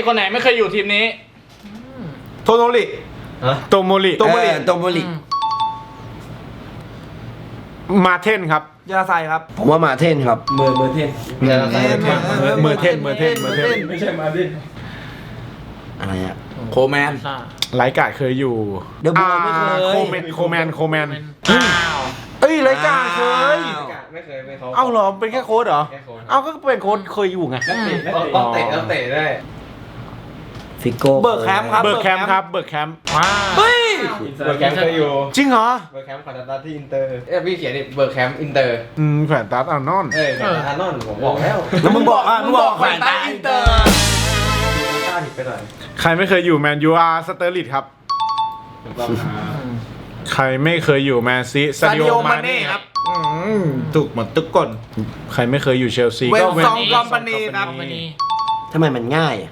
อกคนไหนไม่เคยอยู่ทีมนี้ โทโนริฮะโตโมริโตโมริโตโมริมาเทนครับ ยาไซครับผมว่ามาเทนครับ เมอร์เมอร์เทนเมือเมอร์เทนเมอร์เทนเมอร์เทนไม่ใช่มาดินอะไรอะโคแมนอ่าไลกาดเคยอยู่เดอะบอยไม่เคยอ่าโคแมนโคแมนโคแมนอ้าวเอ้ยไลกาดเคยไม่เคยไม่เขาเอ้าเหรอเป็นแค่โค้ดเหรอแค่โค้ดเอ้าก็เป็นโค้ดเคยอยู่ไงต้องเตะต้องเตะได้ ฟิโก้เบิร์กแคมป์ครับ เบิร์กแคมป์ครับ เบิร์กแคมป์ว้าวเฮ้ย เบิร์กแคมป์เคยอยู่จริงเหรอ เบิร์กแคมป์คอนดัตที่อินเตอร์ เอ้ยพี่เขียนดิเบิร์กแคมป์อินเตอร์ อืมแขวนตัดอานอน เอ้ยแต่ทานอนผมบอกแล้วแล้วมึงบอกอะมึงบอกแขวนตาอินเตอร์ดูต้าผิดไปหน่อยใครไม่เคยอยู่แมนยูอาร์สเตอร์ลิตครับผมก็หาใครไม่เคยอยู่แมนซีซาซาดิดิโอโอมามาเน่เน่คครัรับบอืมถูกหมดทุกคน ใครไม่เคยอยู่เชลซีเวนก็ซองคอมพานีครับวันนี้ทำไมมันง่ายอะ